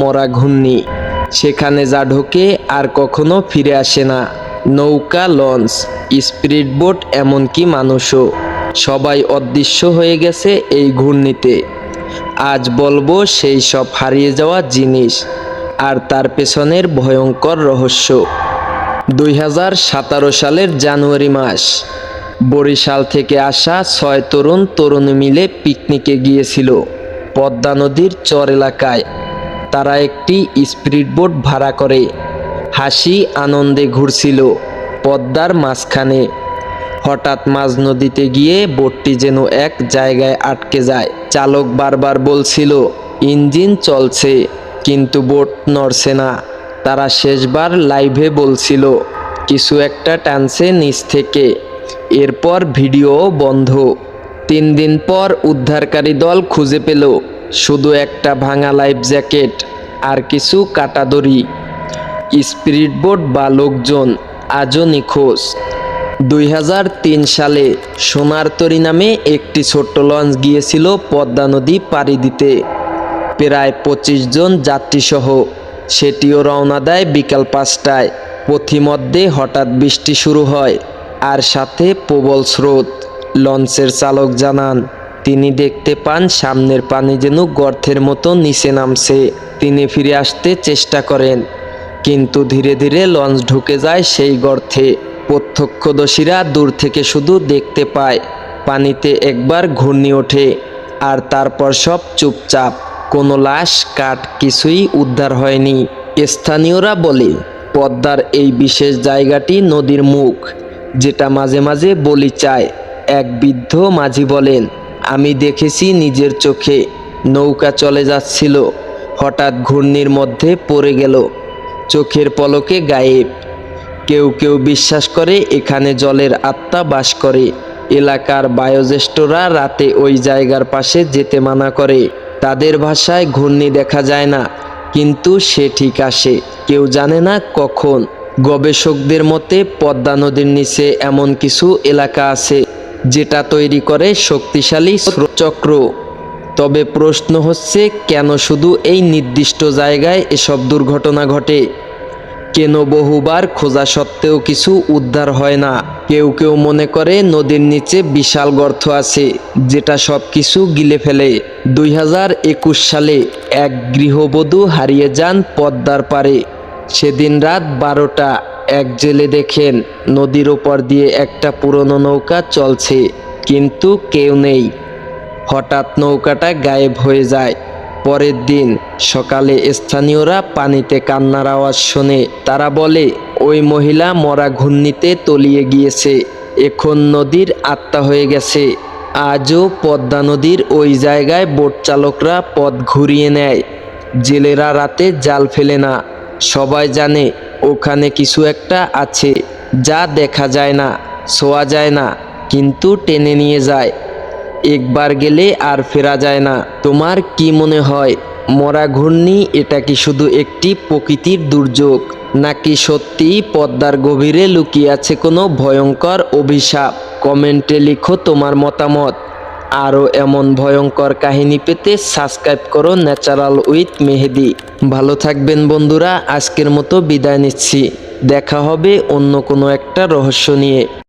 মরা ঘূর্ণি। সেখানে যা ঢোকে আর কখনো ফিরে আসে না। নৌকা, লঞ্চ স্পিরিট বোট এমনকি মানুষও। সবাই অদৃশ্য হয়ে গেছে এই ঘূর্ণিতে। আজ বলব সেই সব হারিয়ে যাওয়া জিনিস আর তার পেছনের ভয়ঙ্কর রহস্য। দুই হাজার সতেরো সালের জানুয়ারি মাস। বরিশাল থেকে আসা ছয় তরুণ তরুণী মিলে পিকনিকে গিয়েছিল। পদ্মা নদীর চর এলাকায়। তারা একটি স্পিরিট বোট ভাড়া করে। হাসি আনন্দে ঘুরছিল পদ্মার মাঝখানে। হঠাৎ মাঝ নদীতে গিয়ে বোটটি যেন এক জায়গায় আটকে যায়। চালক বারবার বলছিল, ইঞ্জিন চলছে, কিন্তু বোট নড়ছে না। তারা শেষবার লাইভে বলছিল, কিছু একটা টানছে নিচ থেকে। এরপর ভিডিও বন্ধ। তিন দিন পর উদ্ধারকারী দল খুঁজে পেল। শুধু একটা ভাঙা লাইফ জ্যাকেট আর কিছু কাটাদড়ি স্পিরিট বোট বা লোকজন আজও নিখোঁজ। দুই হাজার তিন সালে সোনারতরী নামে একটি ছোট্ট লঞ্চ গিয়েছিল পদ্মা নদী পাড়ি দিতে। প্রায় পঁচিশ জন যাত্রীসহ সেটিও রওনা দেয় বিকাল পাঁচটায়। পথিমধ্যে হঠাৎ বৃষ্টি শুরু হয় আর সাথে প্রবল স্রোত, লঞ্চের চালক জানান তিনি দেখতে পান, সামনের পানি যেন গর্তের মতো নিচে নামছে। তিনি ফিরে আসতে চেষ্টা করেন, কিন্তু ধীরে ধীরে লঞ্চ ঢুকে যায় সেই গর্তে। প্রত্যক্ষদর্শীরা দূর থেকে শুধু দেখতে পায়, পানিতে একবার ঘূর্ণি ওঠে, আর তারপর সব চুপচাপ। কোনো লাশ, কাঠ কিছুই উদ্ধার হয়নি। স্থানীয়রা বলে, পদ্মার এই বিশেষ জায়গাটি নদীর মুখ, যেটা মাঝে মাঝে বলি চায়, এক বৃদ্ধ মাঝি বলেন। আমি দেখেছি নিজের চোখে নৌকা চলে যাচ্ছিল। হঠাৎ ঘূর্ণির মধ্যে পড়ে গেল। চোখের পলকে গায়েব। কেউ কেউ বিশ্বাস করে এখানে জলের আত্মা বাস করে। এলাকার বায়োজ্যেষ্ঠরা রাতে ওই জায়গার পাশে যেতে মানা করে। তাদের ভাষায় ঘূর্ণি দেখা যায় না, কিন্তু সে ঠিক আসে। কেউ জানে না কখন। গবেষকদের মতে পদ্মা নদীর নিচে এমন কিছু এলাকা আছে। যেটা তৈরি করে শক্তিশালী স্রোতচক্র। তবে প্রশ্ন হচ্ছে, কেন শুধু এই নির্দিষ্ট জায়গায় এসব দুর্ঘটনা ঘটে? কেন বহুবার খোঁজা সত্ত্বেও কিছু উদ্ধার হয় না? কেউ কেউ মনে করে, নদীর নিচে বিশাল গর্ত আছে, যেটা সব কিছু গিলে ফেলে। দুই হাজার একুশ সালে এক গৃহবধূ হারিয়ে যান পদ্মার পারে সেদিন রাত বারোটা। এক জেলে দেখেন, নদীর ওপর দিয়ে একটা পুরনো নৌকা চলছে, কিন্তু কেউ নেই। হঠাৎ নৌকাটা গায়েব হয়ে যায়। পরের দিন সকালে স্থানীয়রা পানিতে কান্নার আওয়াজ শোনে। তারা বলে, ওই মহিলা মরা ঘূর্ণিতে তলিয়ে গিয়েছে। এখন নদীর আত্মা হয়ে গেছে। আজও পদ্মা নদীর ওই জায়গায় বোট চালকরা পথ ঘুরিয়ে নেয়। জেলেরা রাতে জাল ফেলে না। সবাই জানে ওখানে কিছু একটা আছে, যা দেখা যায় না ছোঁয়া যায় না, কিন্তু টেনে নিয়ে যায়। একবার গেলে আর ফেরা যায় না। তোমার কি মনে হয়, মরা ঘূর্ণি এটা কি শুধু একটি প্রকৃতির দুর্যোগ, নাকি সত্যি পদ্মার গভীরে লুকিয়ে আছে কোনো ভয়ঙ্কর অভিশাপ? কমেন্টে লিখো তোমার মতামত। আরও এমন ভয়ঙ্কর কাহিনী পেতে সাবস্ক্রাইব করো ন্যাচারাল উইথ মেহেদি ভালো থাকবেন বন্ধুরা, আজকের মতো বিদায় নিচ্ছি। দেখা হবে অন্য কোনো একটা রহস্য নিয়ে।